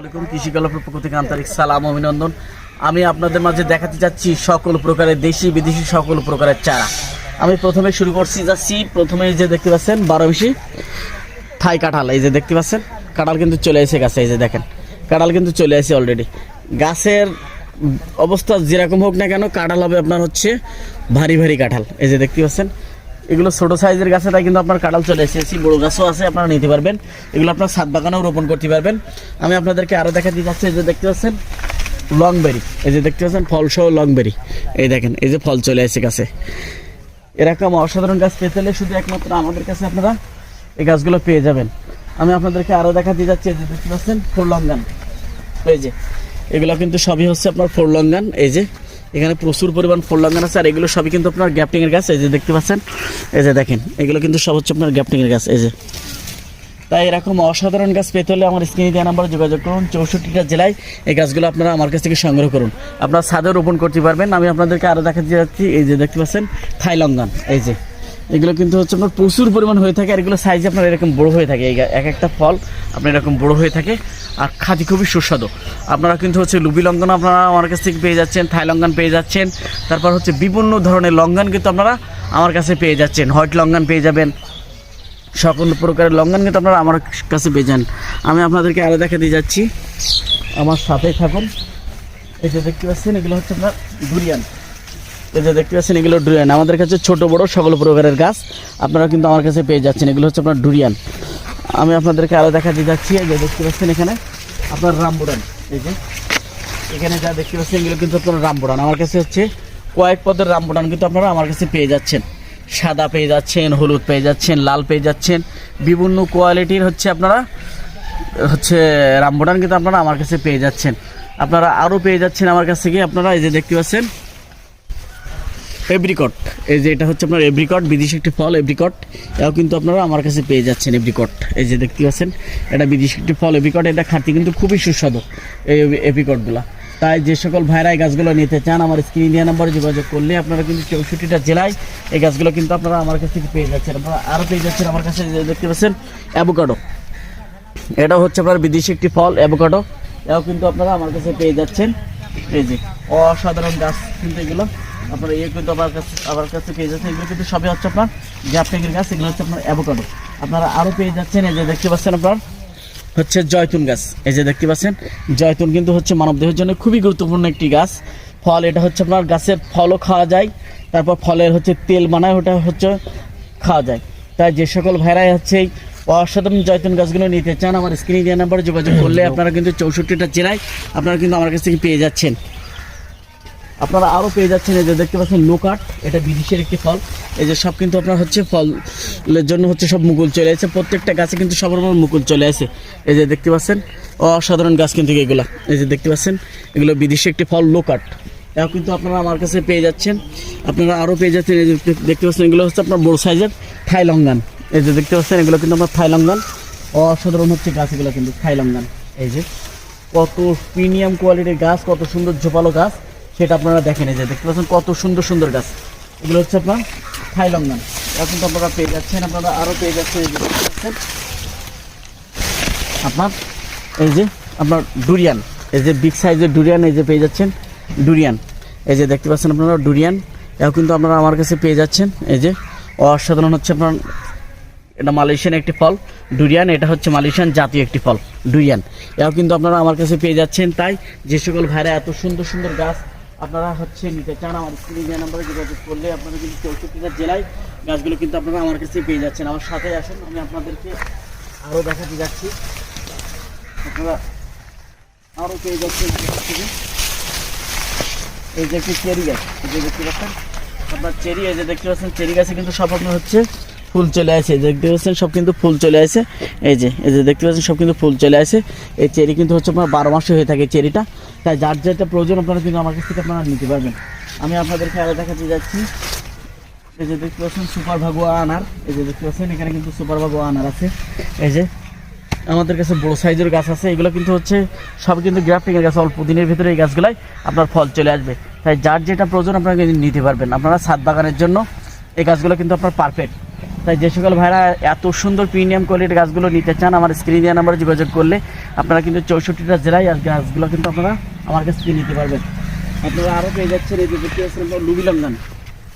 আলাইকুম কৃষি গল্পের পক্ষ থেকে আন্তরিক সালাম, অভিনন্দন। আমি আপনাদের মাঝে দেখাতে যাচ্ছি সকল প্রকারের দেশি, বিদেশি সকল প্রকারের চারা। আমি প্রথমে শুরু করছি, যাচ্ছি প্রথমে যে দেখতে পাচ্ছেন বারো বেশি থাই কাঁঠাল। এই যে দেখতে পাচ্ছেন, কাঁঠাল কিন্তু চলে এসে গাছে, এই যে দেখেন, কাঁঠাল কিন্তু চলে আসে অলরেডি গাছের অবস্থা যেরকম হোক না কেন, কাঁঠাল হবে আপনার হচ্ছে ভারী ভারী কাঁঠাল। এই যে দেখতে পাচ্ছেন এগুলো ছোট সাইজের গাছে, তাই কিন্তু আপনার কাঁঠাল চলে এসেছে। বড় গাছও আছে, আপনারা নিতে পারবেন। এগুলো আপনার ছাদ বাগানেও রোপণ করতে পারবেন। আমি আপনাদেরকে আরও দেখা দিয়ে যাচ্ছি, এই যে দেখতে পাচ্ছেন, লংবেরি। এই যে দেখতে পাচ্ছেন, ফল সহ লংবেরি। এই দেখেন, এই যে ফল চলে আসে গাছে। এরকম অসাধারণ গাছ পেতে হলে শুধু একমাত্র আমাদের কাছে আপনারা এই গাছগুলো পেয়ে যাবেন। আমি আপনাদেরকে আরও দেখা দিয়ে যাচ্ছি, এই যে দেখতে পাচ্ছেন ফোর লঙ্গান এই যে, এগুলো কিন্তু সবই হচ্ছে আপনার ফোর লঙ্গান এই যে এখানে প্রচুর পরিমাণ ফুল লঙ্গান আছে, আর এগুলো সবই কিন্তু আপনার গ্যাপটিংয়ের গাছ, এই যে দেখতে পাচ্ছেন? এই যে দেখেন, এগুলো কিন্তু সব হচ্ছে আপনার গ্যাপটিংয়ের গাছ, এই যে। তাই এরকম অসাধারণ গাছ পেতে হলে আমার স্ক্রিনে দেওয়া নাম্বারে যোগাযোগ করুন, চৌষট্টিটা জেলায় এই গাছগুলো আপনারা আমার কাছ থেকে সংগ্রহ করুন। আপনারা ছাদে রোপণ করতে পারবেন, আমি আপনাদেরকে আরও দেখাতে যাচ্ছি, এই যে দেখতে পাচ্ছেন, থাইলঙ্গান, এই যে। এগুলো কিন্তু হচ্ছে আপনার প্রচুর পরিমাণ হয়ে থাকে, আর এগুলো সাইজ আপনার এরকম বড় হয়ে থাকে। এক একটা ফল আপনার এরকম বড় হয়ে থাকে, আর খাদি খুবই সুস্বাদু। আপনারা কিন্তু হচ্ছে লুবি লঙ্ঘন আপনারা আমার কাছ থেকে পেয়ে যাচ্ছেন, থাই লঙ্ঘন পেয়ে যাচ্ছেন। তারপর হচ্ছে বিভিন্ন ধরনের লঙ্ঘন কিন্তু আপনারা আমার কাছে পেয়ে যাচ্ছেন, হোয়াইট লঙ্ঘন পেয়ে যাবেন। সকল প্রকারের লঙ্ঘন কিন্তু আপনারা আমার কাছে পেয়ে যান। আমি আপনাদেরকে আরও দেখা দিয়ে যাচ্ছি। আমার সাথেই থাকুন। এই দেখতে পাচ্ছেন, এগুলো হচ্ছে আপনার ডুরিয়ান এই যে দেখতে পাচ্ছেন, এগুলো ডুরিয়ান। আমাদের কাছে ছোট, বড় সকল প্রকারের গাছ আপনারা কিন্তু আমার কাছে পেয়ে যাচ্ছেন। এগুলো হচ্ছে আপনার ডুরিয়ান। আমি আপনাদেরকে আরও দেখা দিয়ে যাচ্ছি। এই যে দেখতে পাচ্ছেন এখানে আপনার রামবুরান এই যে এখানে যা দেখতে পাচ্ছেন, এগুলো কিন্তু আপনার রামবুরান আমার কাছে হচ্ছে কয়েক পদের রামবুরান কিন্তু আপনারা আমার কাছে পেয়ে যাচ্ছেন। সাদা পেয়ে যাচ্ছেন, হলুদ পেয়ে যাচ্ছেন, লাল পেয়ে যাচ্ছেন। বিভিন্ন কোয়ালিটির হচ্ছে আপনারা, হচ্ছে রামবুটান কিন্তু আপনারা আমার কাছে পেয়ে যাচ্ছেন। আপনারা আরও পেয়ে যাচ্ছেন আমার কাছ থেকে। আপনারা এই যে দেখতে পাচ্ছেন এব্রিকট এই যে এটা হচ্ছে আপনার এব্রিকট বিদেশি একটি ফল এব্রিকট এটাও কিন্তু আপনারা আমার কাছে পেয়ে যাচ্ছেন এব্রিকট এই যে দেখতে পাচ্ছেন, এটা বিদেশি একটি ফল এব্রিকট এটা খাতে কিন্তু খুবই সুস্বাদু এই এব্রিকটগুলো তাই যে সকল ভাইরা এই গাছগুলো নিতে চান, আমার স্ক্রিন ইন্ডিয়া নাম্বারে যোগাযোগ করলে আপনারা কিন্তু চৌষট্টিটা জেলায় এই গাছগুলো কিন্তু আপনারা আমার কাছ থেকে পেয়ে যাচ্ছেন। আপনারা আরও পেয়ে যাচ্ছেন আমার কাছে দেখতে পাচ্ছেন অ্যাভোকাডো এটা হচ্ছে আপনার বিদেশি একটি ফল অ্যাভোকাডো এটাও কিন্তু আপনারা আমার কাছে পেয়ে যাচ্ছেন। এই যে অসাধারণ গাছ কিন্তু এগুলো। আপনারা এ কিন্তু আমার কাছে আমার কাছে পেয়ে যাচ্ছেন। এগুলো কিন্তু সবই হচ্ছে আপনার জাপটেকের গাছ, এগুলো হচ্ছে আপনার অ্যাভোকাডো। আপনারা আরও পেয়ে যাচ্ছেন, এই যে দেখতে পাচ্ছেন আপনার, হচ্ছে জয়তুন গাছ। এই যে দেখতে পাচ্ছেন, জয়তুন কিন্তু হচ্ছে মানবদেহের জন্য খুবই গুরুত্বপূর্ণ একটি গাছ। ফল, এটা হচ্ছে আপনার গাছের ফলও খাওয়া যায়, তারপর ফলের হচ্ছে তেল বানায়, ওটা হচ্ছে খাওয়া যায়। তাই যে সকল ভাইরাই হচ্ছে এই অসাধারণ জয়তুন গাছগুলো নিতে চান, আমার স্ক্রিনে দেওয়া নাম্বারে যোগাযোগ করলে আপনারা কিন্তু চৌষট্টিটা জেলায় আপনারা কিন্তু আমার কাছ থেকে পেয়ে যাচ্ছেন। আপনারা আরও পেয়ে যাচ্ছেন এই যে দেখতে পাচ্ছেন নোকাট এটা বিদেশের একটি ফল। এই যে সব কিন্তু আপনার হচ্ছে ফলের জন্য হচ্ছে সব মুকুল চলে আসে। প্রত্যেকটা গাছে কিন্তু সবার উপর মুকুল চলে আসে। এই যে দেখতে পাচ্ছেন, অসাধারণ গাছ কিন্তু এগুলো। এই যে দেখতে পাচ্ছেন, এগুলো বিদেশি একটি ফল লোকাট এও কিন্তু আপনারা আমার কাছে পেয়ে যাচ্ছেন। আপনারা আরও পেয়ে যাচ্ছেন, এই যে দেখতে- দেখতে পাচ্ছেন, এগুলো হচ্ছে আপনার বড় সাইজের থাইলঙ্গান এই যে দেখতে পাচ্ছেন, এগুলো কিন্তু আপনার থাইলঙ্গান অসাধারণ হচ্ছে গাছ এগুলো কিন্তু থাইলঙ্গান এই যে কত প্রিমিয়াম কোয়ালিটির গাছ, কত সুন্দর ঝোপালো গাছ। সেটা আপনারা দেখেন এই যে, দেখতে পাচ্ছেন কত সুন্দর সুন্দর গাছ। এগুলো হচ্ছে আপনার থাইলঙ্গান এখন কিন্তু আপনারা পেয়ে যাচ্ছেন, আপনারা আরও পেয়ে যাচ্ছেন এই যে আপনার এই যে, আপনার ডুরিয়ান। এই যে বিগ সাইজের ডুরিয়ান এই যে পেয়ে যাচ্ছেন, ডুরিয়ান। এই যে দেখতে পাচ্ছেন আপনারা ডুরিয়ান। এও কিন্তু আপনারা আমার কাছে পেয়ে যাচ্ছেন, এই যে। অসাধারণ হচ্ছে আপনার, এটা মালয়েশিয়ান একটি ফল, ডুরিয়ান। এটা হচ্ছে মালয়েশিয়ান জাতীয় একটি ফল, ডুরিয়ান। এও কিন্তু আপনারা আমার কাছে পেয়ে যাচ্ছেন, তাই যে সকল ভাইরা এত সুন্দর সুন্দর গাছ আপনারা হচ্ছে নিতে চান আমার স্ক্রিনে নাম্বারে যোগাযোগ করলে আপনারা কিন্তু চৌষট্টিটা জেলায় গাছগুলো কিন্তু আপনারা আমার কাছে পেয়ে যাচ্ছেন। আমার সাথে আসুন, আমি আপনাদেরকে আরও দেখাতে যাচ্ছি। আপনারা আরও পেয়ে যাচ্ছেন। এই যে একটি চেরি গাছ, এই যে দেখতে পাচ্ছেন? আপনার চেরি, এই যে দেখতে পাচ্ছেন, চেরি গাছে কিন্তু সব আপনার হচ্ছে ফুল চলে আসে। দেখতে পাচ্ছেন, সব কিন্তু ফুল চলে আসে। এই যে এই যে দেখতে পাচ্ছেন, সব কিন্তু ফুল চলে আসে। এই চেরি কিন্তু হচ্ছে আপনার বারো মাসে হয়ে থাকে চেরিটা। তাই যার যেটা প্রয়োজন, আপনারা কিন্তু আমার কাছ থেকে আপনারা নিতে পারবেন। আমি আপনাদেরকে আরও দেখাতে যাচ্ছি। এই যে দেখতে পাচ্ছেন, সুপার ভাগুয়া আনার। এই যে দেখতে পাচ্ছেন, এখানে কিন্তু সুপার ভাগুয়া আনার আছে। এই যে, আমাদের কাছে বড় সাইজের গাছ আছে। এগুলো কিন্তু হচ্ছে, সব কিন্তু গ্রাফটিংয়ের গাছ, অল্প দিনের ভিতরে এই গাছগুলাই আপনার ফল চলে আসবে। তাই যার যেটা প্রয়োজন, আপনারা নিতে পারবেন। আপনারা ছাদ বাগানের জন্য এই গাছগুলো কিন্তু আপনার পারফেক্ট তাই যে সকল ভাইরা এত সুন্দর প্রিমিয়াম কোয়ালিটির গাছগুলো নিতে চান, আমার স্ক্রিন দেওয়া নাম্বারে যোগাযোগ করলে আপনারা কিন্তু চৌষট্টিটা জেলায় আর গাছগুলো কিন্তু আপনারা আমার কাছ থেকে নিতে পারবেন। আপনারা আরও পেয়ে যাচ্ছেন এই যে দেখতে পাচ্ছেন আপনার লুবিলাঙ্গান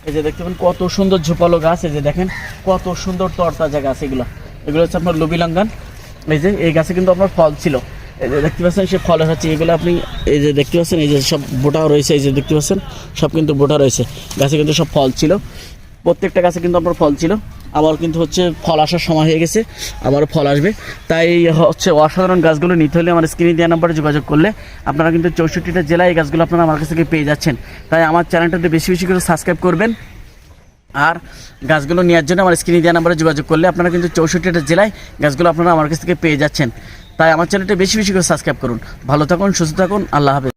এই যে দেখতে পাবেন কত সুন্দর ঝোপালো গাছ, এই যে দেখেন কত সুন্দর তরতাজা গাছ এগুলো। এগুলো হচ্ছে আপনার লুবিলাঙ্গান এই যে এই গাছে কিন্তু আপনার ফল ছিল। এই যে দেখতে পাচ্ছেন সে ফল হচ্ছে এগুলো আপনি এই যে দেখতে পাচ্ছেন, এই যে সব বোটাও রয়েছে, এই যে দেখতে পাচ্ছেন সব কিন্তু বোটা রয়েছে। গাছে কিন্তু সব ফল ছিল। প্রত্যেকটা গাছে কিন্তু আপনার ফল ছিল। আবার কিন্তু হচ্ছে ফল আসার সময় হয়ে গেছে, আবারও ফল আসবে। তাই হচ্ছে অসাধারণ গাছগুলো নিতে হলে আমার স্ক্রিনে দেওয়া নাম্বারে যোগাযোগ করলে আপনারা কিন্তু চৌষট্টিটা জেলায় এই গাছগুলো আপনারা আমার কাছ থেকে পেয়ে যাচ্ছেন। তাই আমার চ্যানেলটাতে বেশি বেশি করে সাবস্ক্রাইব করবেন। আর গাছগুলো নেওয়ার জন্য আমার স্ক্রিনে দেওয়া নাম্বারে যোগাযোগ করলে আপনারা কিন্তু চৌষট্টিটা জেলায় গাছগুলো আপনারা আমার কাছ থেকে পেয়ে যাচ্ছেন। তাই আমার চ্যানেলটা বেশি বেশি করে সাবস্ক্রাইব করুন। ভালো থাকুন, সুস্থ থাকুন, আল্লাহ হাফেজ।